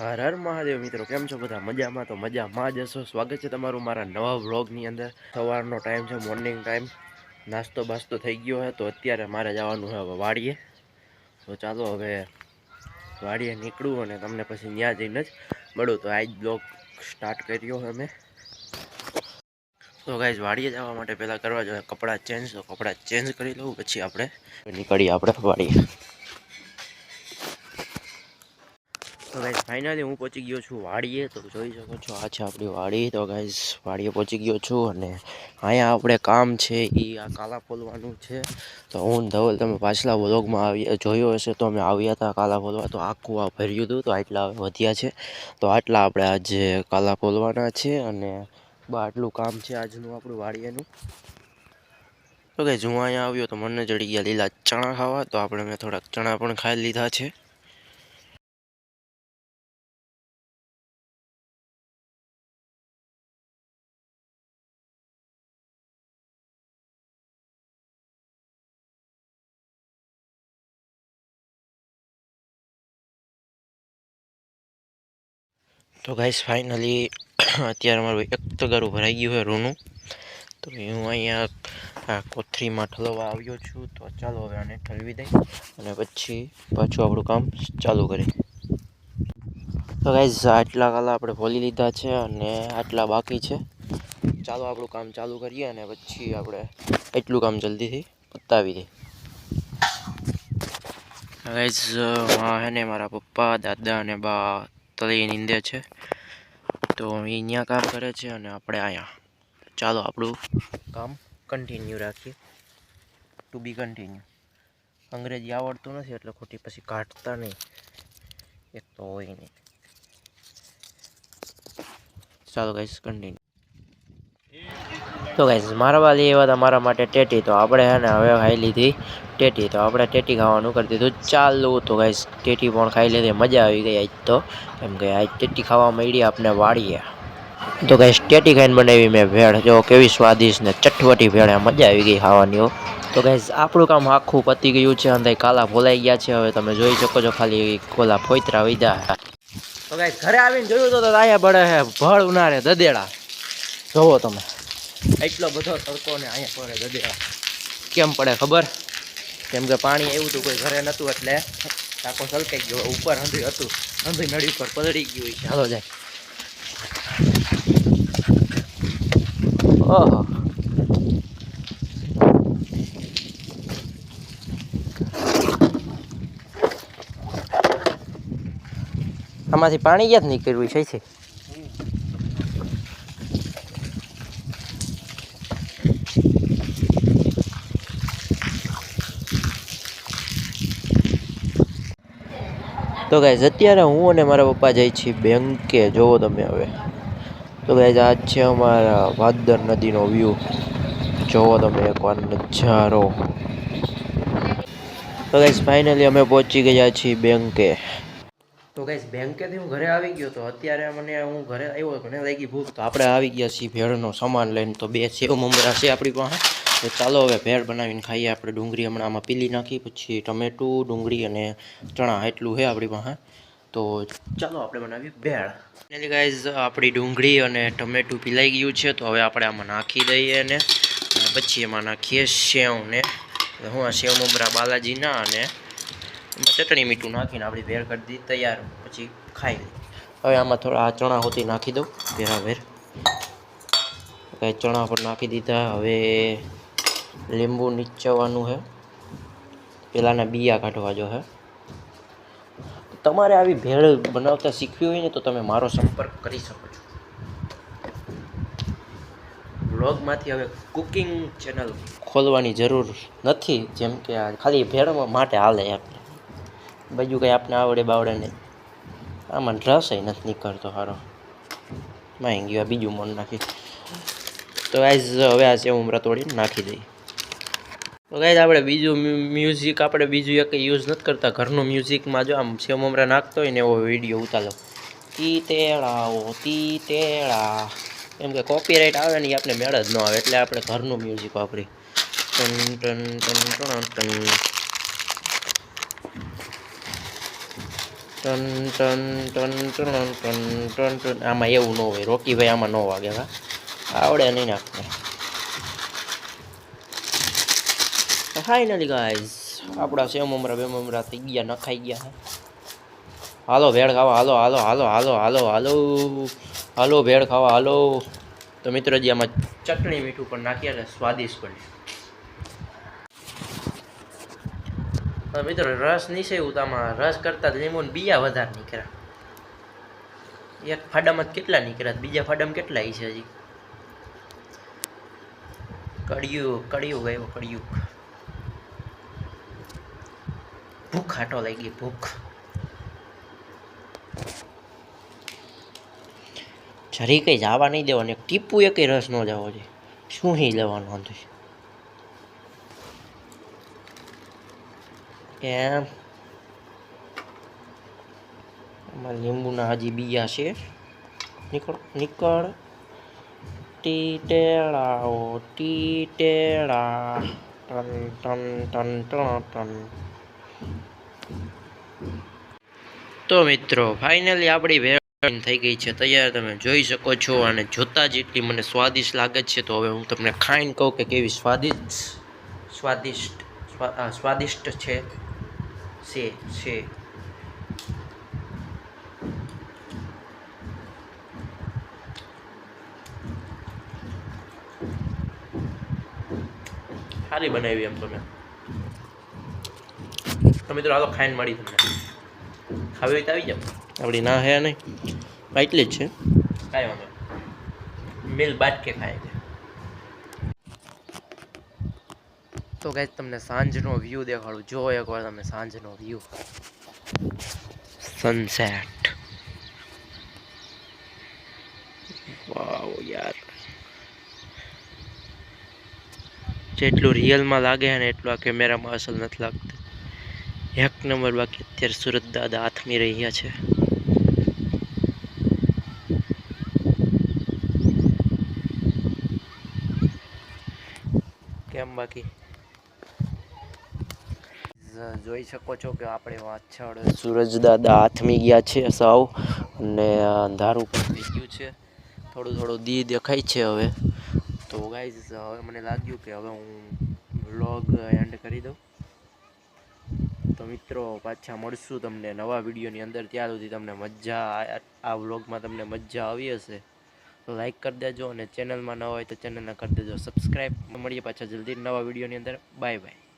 હર હર મહાદેવ મિત્રો, કેમ છો બધા? મજામાં તો મજામાં જ હશો. સ્વાગત છે તમારું મારા નવા વ્લોગની અંદર. સવારનો ટાઈમ છે મોર્નિંગ ટાઈમ નાસ્તો બાસ્તો થઈ ગયો છે તો અત્યારે મારે જવાનું છે હવે વાડીએ. તો ચાલો હવે વાડીએ નીકળું અને તમને પછી ત્યાં જઈને જ મળું. તો આજ બ્લોગ સ્ટાર્ટ કર્યો અમે તો ગાઈઝ વાડીએ જવા માટે પહેલાં કરવા જોઈએ. કપડાં ચેન્જ તો કપડાં ચેન્જ કરી લઉં, પછી આપણે નીકળીએ આપણે વાડીએ. તો ગાઈઝ ફાઇનલી હું પહોંચી ગયો છું વાડીએ. તો જોઈ શકો છો, આ છે આપણી વાડી. તો ગાઈઝ વાડીએ પહોંચી ગયો છું અને અહીંયા આપણે કામ છે એ આ કાલા ફોલવાનું છે. તો હું ધવલ તમે પાછલા વ્લોગમાં આવી જોયો હશે તો અમે આવ્યા હતા કાલા ફોલવા. તો આખું આ ભર્યું હતું, તો આટલા વધ્યા છે. તો આટલા આપણે આજે કાલા ફોલવાના છે અને બા આટલું કામ છે આજનું આપણું વાડીએનું તો કે હું અહીંયા આવ્યો તો મને ચડી ગયા લીલા ચણા ખાવા. તો આપણે મેં થોડાક ચણા પણ ખાઈ લીધા છે. તો ગાઈસ ફાઇનલી અત્યારે મારું એક તગારું ભરાઈ ગયું છે રૂનું. તો હું અહીંયા કોથરીમાં ઠલવવા આવ્યો છું. તો ચાલો હવે આને ઠલવી દઈ અને પછી પાછું આપણું કામ ચાલુ કરીએ. તો ગાઈઝ આટલા કાલા આપણે ભોલી લીધા છે અને આટલા બાકી છે. ચાલો આપણું કામ ચાલુ કરીએ અને પછી આપણે એટલું કામ જલ્દીથી પતાવી દઈએ. ગાઈઝ હે ને મારા પપ્પા, દાદા અને બા તળી નીંદે છે. તો એ અહીંયા કામ કરે છે અને આપણે અહીંયા ચાલો આપણું કામ કન્ટિન્યુ રાખીએ. ટુ બી કન્ટિન્યુ અંગ્રેજી આવડતું નથી એટલે ખોટી પછી કાઢતા નહીં. એક તો હોય નહીં. ચાલો ગાઈસ કન્ટિન્યુ તો ગાઈસ મારવાલી એવા તમારા મારા માટે ટેટી તો આપણે હે ને હવે ખાઈ લીધી ટેટી. તો આપણે ટેટી ખાવાનું કરી દીધું. ચાલુ તો કાંઈ ટેટી પણ ખાઈ લીધી. મજા આવી ગઈ આજ તો. કેમ કે આજ ટેટી ખાવા મળી આપણે વાળીએ. તો કાંઈ ટેટી ખાઈને બનાવી મેં ભેળ. જો કેવી સ્વાદિષ્ટ ને ચટવટી ભેળ એમ મજા આવી ગઈ ખાવાની તો કાંઈ આપણું કામ આખું પતી ગયું છે. અને કાલા ભોલાઈ ગયા છે. હવે તમે જોઈ શકો છો ખાલી કોલા ફોતરા વીધા. તો કાંઈ ઘરે આવીને જોયું તો તો અહીંયા બળે હે, ભળ ઉનારે દદેડા. જોવો તમે. એટલો બધો તડકો ને અહીંયા પડે દદેડા કેમ પડે ખબર? કેમ કે પાણી એવું હતું કોઈ ઘરે નહોતું એટલે ટાંકો સલકાઈ ગયો, ઉપર હંધી હતું. હંધી નળી ઉપર પલળી ગયું છે. હાલો જાય. ઓહો. આમાંથી પાણી ક્યાં જ નીકળ્યું છે? તો ગાઈઝ અત્યારે હું અને મારા પપ્પા જઈ છીએ બેંકે જોવો તમે હવે. તો ગાઈઝ આજ છે અમારા ભાદર નદીનો વ્યૂ જોવો તમે એકવાર નજારો. તો ગાઈઝ ફાઇનલી અમે પહોંચી ગયા છીએ બેંકે તો ગાઈઝ બેંકેથી હું ઘરે આવી ગયો તો અત્યારે મને હું ઘરે આવ્યો મને લાગી ભૂખ. તો આપણે આવી ગયા છીએ ભેળનો સામાન લઈને. તો બે સેવ મમરા છે આપણી પાસે. તો ચાલો હવે ભેળ બનાવીને ખાઈએ. આપણે ડુંગળી હમણાં આમાં પીલી નાખી, પછી ટમેટું, ડુંગળી અને ચણા, એટલું છે આપણી પાસે. તો ચાલો આપણે બનાવીએ ભેળ. એટલે ગાઈઝ આપણી ડુંગળી અને ટમેટું પીલાઈ ગયું છે, તો હવે આપણે આમાં નાખી દઈએ ને અને પછી એમાં નાખીએ સેવને. હું આ સેવ મમરા બાલાજીના અને ચટણી મીઠું નાખીને આપણી ભેળ કરી દીધી તૈયાર. પછી ખાઈ હવે આમાં થોડા આ ચણા હોતી નાખી દઉં. ભેરા ભેર ચણા પર નાખી દીધા. હવે લીંબુ નીચવાનું છે પેલાના બિયા કાઢવા જો હે. તમારે આવી ભેળ બનાવતા શીખવી હોય ને તો તમે મારો સંપર્ક કરી શકો છો. વ્લોગમાંથી હવે કુકિંગ ચેનલ ખોલવાની જરૂર નથી, જેમ કે આ ખાલી ભેળમાં માટે હાલે આપણે બીજું કંઈ આપણે આવડે બાવડે નહીં. આમાં રસ નથી નીકળતો સારો માંગી ગયો બીજું મન નાખી. તો આઈઝ હવે આ સેવ ઉમરા તોડીને નાખી દઈએ. તો ગાઈઝ આપણે બીજું મ્યુઝિક આપણે બીજું એક યુઝ નથી કરતા. ઘરનું મ્યુઝિકમાં જો આમ સેમ મમરા નાખતો હોય ને એવો વીડિયો ઉતારો. તી તેળાઓ તી તેળા એમ કે કોપીરાઇટ આવે ને એ આપણે મેળ જ ન આવે, એટલે આપણે ઘરનું મ્યુઝિક વાપરી ટન ટન ટન ટન ટન. ટન ટન ટન ટન ટન ટન ટન. આમાં એવું ન હોય. રોકીભાઈ આમાં ન વાગે, હા. આવડે નહીં નાખને ફાઇનલી ગાઈઝ આપણા સેવ મમરા, બે મમરા થઈ ગયા નખાઈ ગયા. હાલો, ભેળ ખાવા, હાલો હાલો હાલો હાલો હાલો હાલો. હાલો, ભેળ ખાવા, હાલો. તો મિત્રો જે આમાં ચટણી મીઠું પણ નાખીએ એટલે સ્વાદિષ્ટ પણ મિત્રો, રસ નીસેવું ઉતામાં રસ કરતાં લીંબુ બીયા વધારે નીકળ્યા એક ફાડામાં કેટલા નીકળ્યા બીજા ફાડામાં કેટલા છે હજી? કડિયું કડિયું ગયો, કડિયું. ભૂખ હાટો લઈ ગઈ ભૂખ. જરી કઈ જવા નહીં દેવાનું ટીપું એ રસ ન જવો જોઈએ. શું હી લેવાનું વાંધો એમ આમાં લીંબુના હજી બીયા છે. નીકળ નીકળ. ટીટેળાઓ, ટીટેળા. ટન ટન ટન ટન ટન. તો મિત્રો ફાઇનલી આપણી વેરાઈન થઈ ગઈ છે. તૈયાર તમે જોઈ શકો છો અને જોતા જ મને સ્વાદિષ્ટ લાગે છે. તો હવે હું તમને ખાઈને કહું કે કેવી સ્વાદિષ્ટ સ્વાદિષ્ટ સ્વાદિષ્ટ છે. છે છે. સારી બનાવી એમ તમે. તો મિત્રો તો ખાઈને મળી તમને. ખાવી હોય તો આવી જાઓ. આપણી ના હે નહીં. એટલી જ છે. કાંઈ વાંધો. મિલ બાટકે ખાય છે. તો ગાઈઝ તમને સાંજનો વ્યૂ દેખાડું. જો એકવાર તમે સાંજનો વ્યૂ સનસેટ વાવ યાર. જેટલું રિયલમાં લાગે છે ને એટલું આ કેમેરામાં અસલ નથી લાગતું. એક નંબર બાકી અત્યારે સુરત દાદા આથમી રહ્યા છે. કેમ બાકી? જોઈ શકો છો કે આપણે વાછળ સૂરજ દાદા આથમી ગયા છે સાવ અને અંધારું પણ થઈ ગયું છે. થોડું થોડું દી દેખાય છે હવે. તો ગાઈઝ હવે મને લાગ્યું કે હવે હું વ્લોગ એન્ડ કરી દઉં. મિત્રો, પાછા મળશું તમને નવા વિડીયોની અંદર ત્યાં સુધી તમને મજા આ- વ્લોગમાં તમને મજા આવી હશે. તો લાઇક કરી દેજો અને ચેનલમાં ન હોય તો ચેનલને કરી દેજો. સબસ્ક્રાઈબ મળીએ પાછા જલ્દી નવા વિડીયોની અંદર. Bye bye